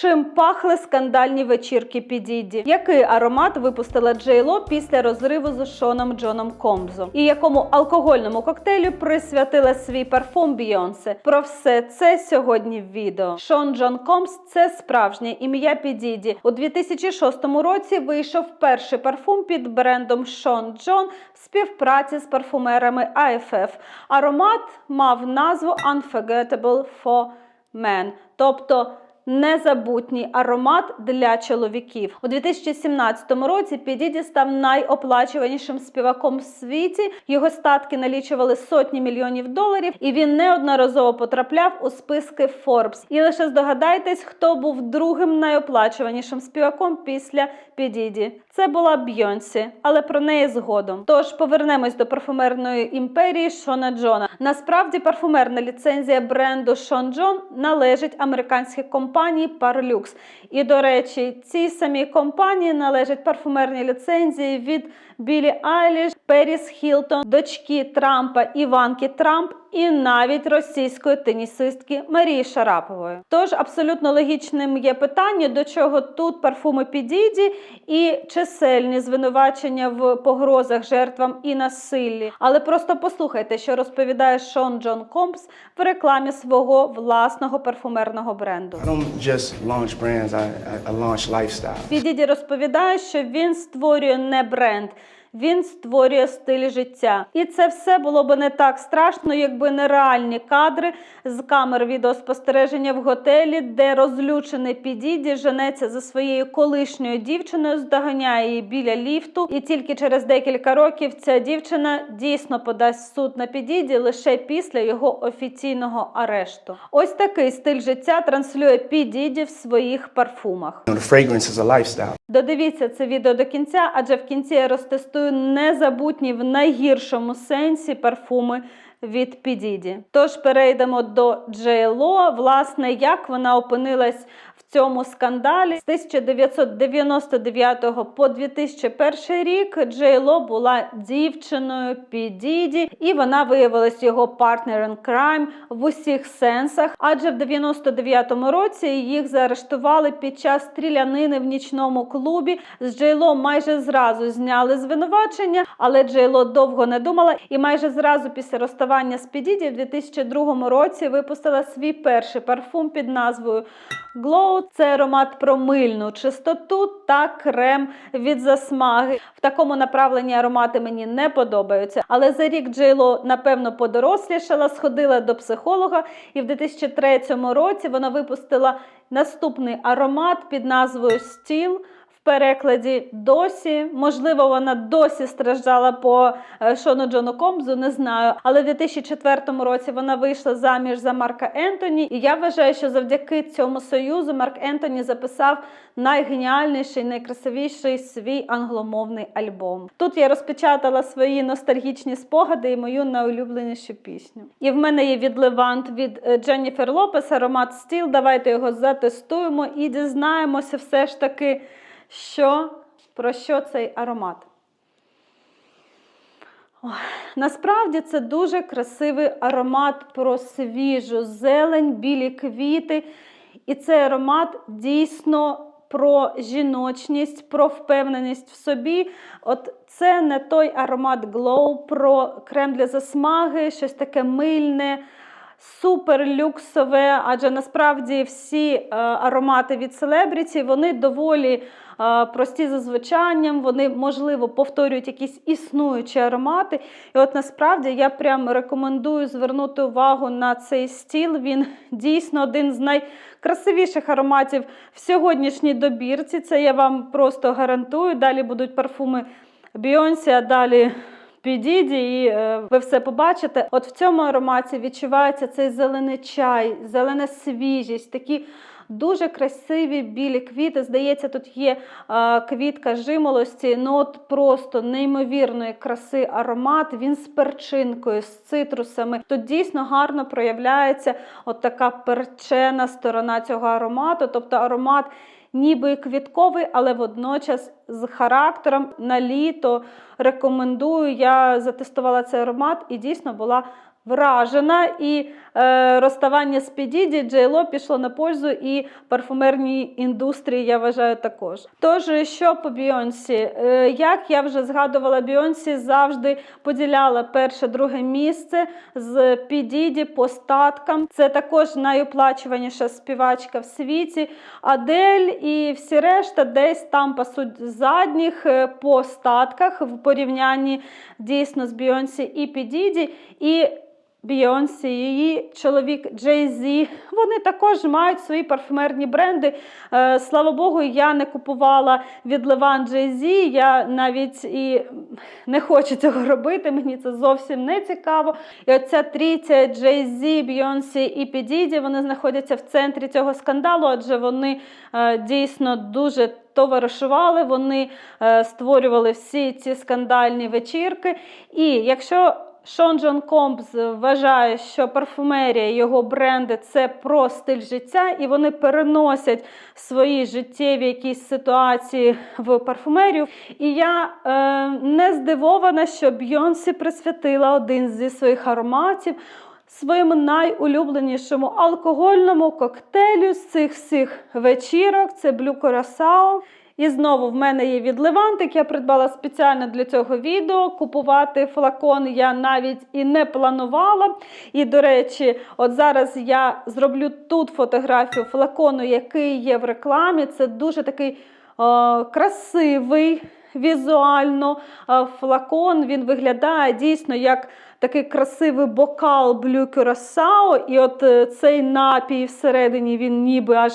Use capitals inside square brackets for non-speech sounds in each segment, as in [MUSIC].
Чим пахли скандальні вечірки Підіді? Який аромат випустила Джейло після розриву з Шоном Джоном Комзом? І якому алкогольному коктейлю присвятила свій парфум Бійонсе? Про все це сьогодні в відео. Шон Джон Комс це справжнє ім'я Підіді. У 2006 році вийшов перший парфум під брендом Шон Джон в співпраці з парфумерами AFF. Аромат мав назву Unforgettable for Men, тобто Незабутній аромат для чоловіків у 2017 році. Підіді став найоплачуванішим співаком в світі. Його статки налічували сотні мільйонів доларів, і він неодноразово потрапляв у списки Forbes. І лише здогадайтесь, хто був другим найоплачуванішим співаком після Підіді. Це була Бйонсі, але про неї згодом. Тож повернемось до парфумерної імперії Шона Джона. Насправді парфумерна ліцензія бренду Шон Джон належить американській компанії Parlux. І до речі, цій самій компанії належать парфумерні ліцензії від Білі Айліш, Періс Хілтон, дочки Трампа Іванки Трамп. І навіть російської тенісистки Марії Шарапової. Тож абсолютно логічним є питання, до чого тут парфуми Підіді і чисельні звинувачення в погрозах жертвам і насиллі. Але просто послухайте, що розповідає Шон Джон Компс в рекламі свого власного парфумерного бренду. Підіді розповідає, що він створює не бренд. Він створює стиль життя, і це все було б не так страшно, якби не реальні кадри з камер відеоспостереження в готелі, де розлючений Підіді женеться за своєю колишньою дівчиною, здоганяє її біля ліфту. І тільки через декілька років ця дівчина дійсно подасть суд на Підіді лише після його офіційного арешту. Ось такий стиль життя транслює Підіді в своїх парфумах. Додивіться це відео до кінця, адже в кінці я розтестую незабутні в найгіршому сенсі парфуми від Підіді. Тож перейдемо до Джейло. Власне, як вона опинилась цьому скандалі з 1999 по 2001 рік. Джейло була дівчиною Підіді, і вона виявилась його партнер in crime в усіх сенсах. Адже в 99-му році їх заарештували під час стрілянини в нічному клубі. З Джейло майже зразу зняли звинувачення, але Джейло довго не думала і майже зразу після розставання з Підіді в 2002 році випустила свій перший парфум під назвою Glow. Це аромат про мильну чистоту та крем від засмаги. В такому направленні аромати мені не подобаються. Але за рік Джейло, напевно, подорослішала, сходила до психолога, і в 2003 році вона випустила наступний аромат під назвою Steel. Перекладі досі, можливо, вона досі страждала по е, Шону Джону Комзу, не знаю. Але в 2004 році вона вийшла заміж за Марка Ентоні. І я вважаю, що завдяки цьому союзу Марк Ентоні записав найгеніальніший, найкрасивіший свій англомовний альбом. Тут я розпечатала свої ностальгічні спогади і мою найулюбленішу пісню. І в мене є відливант від е, Дженніфер Лопес, аромат стіл. Давайте його затестуємо і дізнаємося все ж таки, що про що цей аромат. Насправді це дуже красивий аромат про свіжу зелень, білі квіти. І цей аромат дійсно про жіночність, про впевненість в собі. От це не той аромат Glow про крем для засмаги, щось таке мильне. Супер люксове, адже насправді всі е, аромати від селебріті вони доволі прості за звучанням, вони, можливо, повторюють якісь існуючі аромати. І от насправді я прям рекомендую звернути увагу на цей стіл. Він дійсно один з найкрасивіших ароматів в сьогоднішній добірці. Це я вам просто гарантую. Далі будуть парфуми Бейонсі, а далі. Підійді, і е, ви все побачите. От в цьому ароматі відчувається цей зелений чай, зелена свіжість, такі дуже красиві білі квіти. Здається, тут є квітка жимолості. Ну от просто неймовірної краси аромат. Він з перчинкою, з цитрусами. Тут дійсно гарно проявляється от така перчена сторона цього аромату, тобто аромат. Ніби квітковий, але водночас з характером на літо рекомендую. Я затестувала цей аромат і дійсно була вражена, і е, розставання з Підіді Джейло пішло на пользу і парфумерній індустрії, я вважаю, також. Тож, що по Бійонсі? Е, як я вже згадувала, Бійонсі завжди поділяла перше, друге місце з Підіді по статкам. Це також найоплачуваніша співачка в світі. Адель і всі решта десь там пасуть задніх е, по статках в порівнянні дійсно з Бійонсі і Підіді. І Бійонсі, її чоловік Джей Зі, вони також мають свої парфюмерні бренди. Е, слава Богу, я не купувала від Леван Джей Зі. Я навіть і не хочу цього робити. Мені це зовсім не цікаво. І оця трійця Джей Зі, Бійонсі і Підіді, вони знаходяться в центрі цього скандалу, адже вони е, дійсно дуже товаришували, вони е, створювали всі ці скандальні вечірки. І якщо Шон Джон Компс вважає, що парфумерія, його бренди це про стиль життя, і вони переносять свої життєві якісь ситуації в парфумерію. І я е, не здивована, що Бйонсі присвятила один зі своїх ароматів своєму найулюбленішому алкогольному коктейлю з цих всіх вечірок. Це Блю Корасао. І знову в мене є від Левантик. Я придбала спеціально для цього відео. Купувати флакон я навіть і не планувала. І, до речі, от зараз я зроблю тут фотографію флакону, який є в рекламі. Це дуже такий е, красивий візуально флакон. Він виглядає дійсно як такий красивий бокал Блю Кюрасао. І от е, цей напій всередині він ніби аж.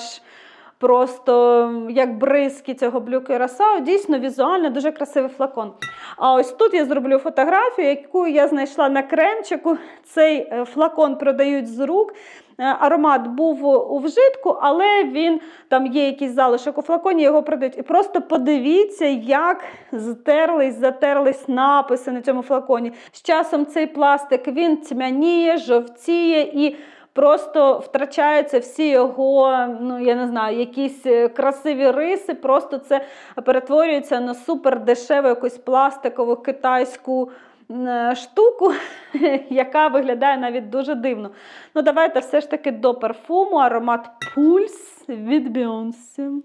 Просто як бризки цього блюки Росау, дійсно візуально дуже красивий флакон. А ось тут я зроблю фотографію, яку я знайшла на кремчику. Цей е, флакон продають з рук. Е, Аромат був у вжитку, але він там є якийсь залишок у флаконі, його продають. І просто подивіться, як стерлись, затерлись написи на цьому флаконі. З часом цей пластик він тьмяніє, жовтіє і. Просто втрачаються всі його, ну я не знаю, якісь е, красиві риси. Просто це перетворюється на супер дешеву якусь пластикову китайську е, штуку, [LAUGHS] яка виглядає навіть дуже дивно. Ну, давайте все ж таки до парфуму аромат Пульс від Beyoncé.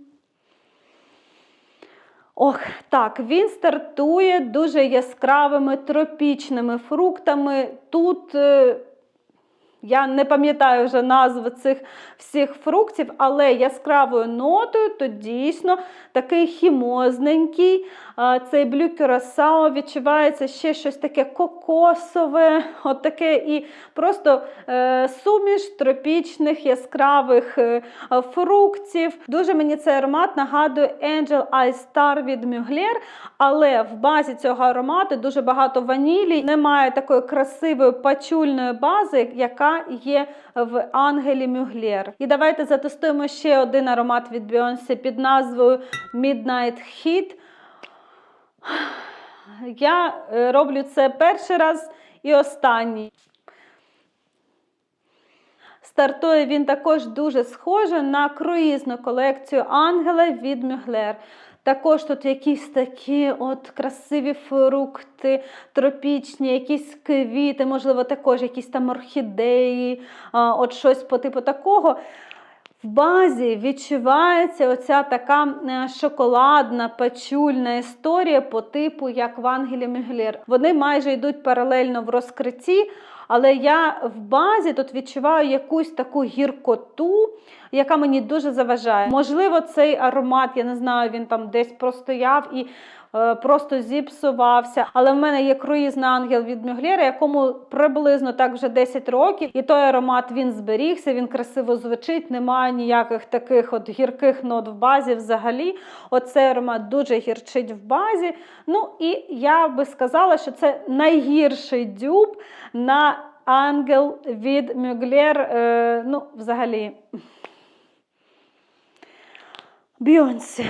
Ох, так, він стартує дуже яскравими тропічними фруктами. Тут. Я не пам'ятаю вже назви цих всіх фруктів, але яскравою нотою, то дійсно такий хімозненький. Цей блю кюрасао відчувається ще щось таке кокосове, от і просто е, суміш тропічних яскравих е, фруктів. Дуже мені цей аромат нагадує Angel Eye Star від Mugler, але в базі цього аромату дуже багато ванілі. Немає такої красивої пачульної бази, яка є в Ангелі Мюглєр. І давайте затестуємо ще один аромат від Beyoncé під назвою Midnight Heat. Я е, роблю це перший раз і останній. Стартує він також дуже схоже на круїзну колекцію Ангела від Мюглер. Також тут якісь такі от красиві фрукти, тропічні, якісь квіти, можливо, також якісь там орхідеї, от щось по типу такого. В базі відчувається оця така е, шоколадна, пачульна історія по типу, як в Ангелі Мюглєр. Вони майже йдуть паралельно в розкритті, але я в базі тут відчуваю якусь таку гіркоту, яка мені дуже заважає. Можливо, цей аромат, я не знаю, він там десь простояв і просто зіпсувався. Але в мене є круїзний ангел від Мюглєра, якому приблизно так вже 10 років. І той аромат він зберігся, він красиво звучить, немає ніяких таких от гірких нот в базі взагалі. Оцей аромат дуже гірчить в базі. Ну і я би сказала, що це найгірший дюб на ангел від Мюглєр. Е, ну, взагалі. Бйонсі.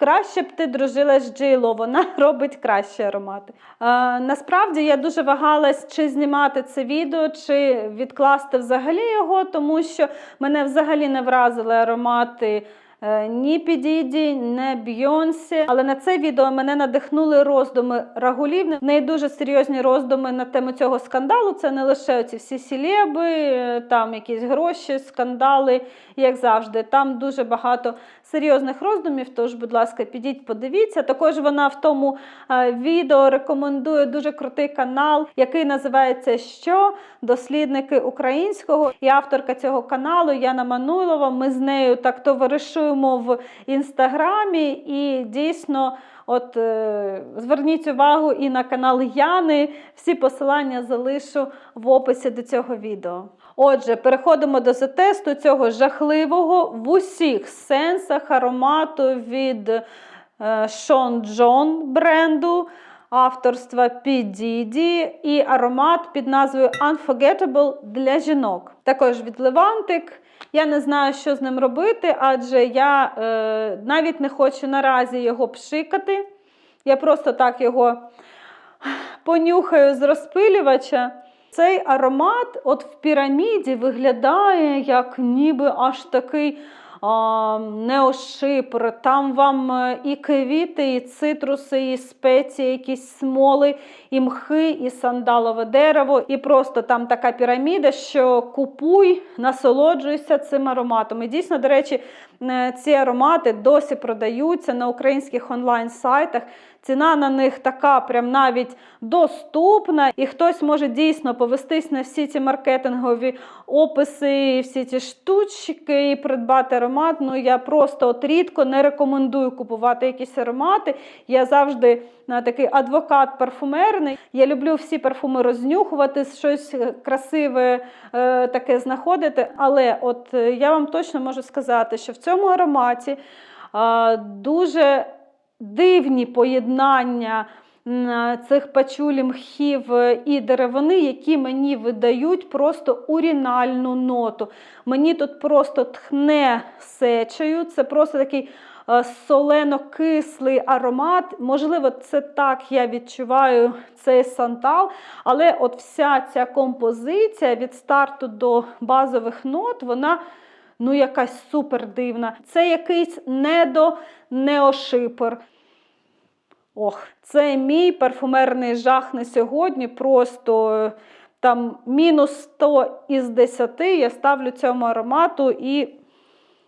Краще б ти дружила з Джейло, вона [LAUGHS] робить кращі аромати. Е, насправді я дуже вагалась, чи знімати це відео, чи відкласти взагалі його, тому що мене взагалі не вразили аромати е, ні Підіді, не Бйонсі. Але на це відео мене надихнули роздуми Рагулівни. В неї дуже серйозні роздуми на тему цього скандалу. Це не лише ці всі сілеби, е, там якісь гроші, скандали, як завжди. Там дуже багато серйозних роздумів. Тож, будь ласка, підіть, подивіться. Також вона в тому е, відео рекомендує дуже крутий канал, який називається Що? Дослідники українського. І авторка цього каналу Яна Мануйлова. Ми з нею так товаришуємо в інстаграмі і дійсно. От е, зверніть увагу і на канал Яни. Всі посилання залишу в описі до цього відео. Отже, переходимо до затесту цього жахливого в усіх сенсах аромату від е, Sean John бренду авторства P. І аромат під назвою Unforgettable для жінок. Також від Левантик. Я не знаю, що з ним робити, адже я е, навіть не хочу наразі його пшикати. Я просто так його понюхаю з розпилювача. Цей аромат от в піраміді виглядає як ніби аж такий а, неошипр. Там вам е, і квіти, і цитруси, і спеції, якісь смоли, і мхи, і сандалове дерево. І просто там така піраміда, що купуй, насолоджуйся цим ароматом. І дійсно, до речі, ці аромати досі продаються на українських онлайн-сайтах. Ціна на них така, прям навіть доступна, і хтось може дійсно повестись на всі ці маркетингові описи, всі ці штучки і придбати аромат. Ну я просто от рідко не рекомендую купувати якісь аромати. Я завжди е, такий адвокат парфумерний. Я люблю всі парфуми рознюхувати, щось е, красиве е, таке знаходити. Але от е, я вам точно можу сказати, що в цьому ароматі е, дуже дивні поєднання цих пачулі мхів і деревини, які мені видають просто урінальну ноту. Мені тут просто тхне сечею, це просто такий е, солено-кислий аромат. Можливо, це так я відчуваю цей сантал, але от вся ця композиція від старту до базових нот, вона ну якась супер дивна. Це якийсь недо неошипер. Ох, це мій парфумерний жах на сьогодні. Просто е, там мінус 100 із 10 я ставлю цьому аромату і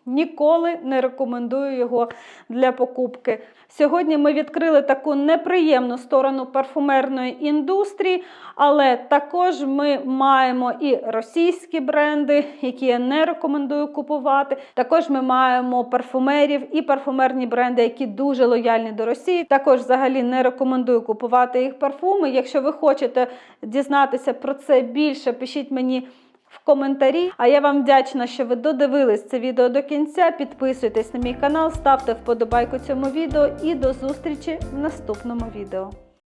ніколи не рекомендую його для покупки. Сьогодні ми відкрили таку неприємну сторону парфумерної індустрії, але також ми маємо і російські бренди, які я не рекомендую купувати. Також ми маємо парфумерів і парфумерні бренди, які дуже лояльні до Росії. Також взагалі не рекомендую купувати їх парфуми. Якщо ви хочете дізнатися про це більше, пишіть мені. В коментарі. А я вам вдячна, що ви додивились це відео до кінця. Підписуйтесь на мій канал, ставте вподобайку цьому відео і до зустрічі в наступному відео.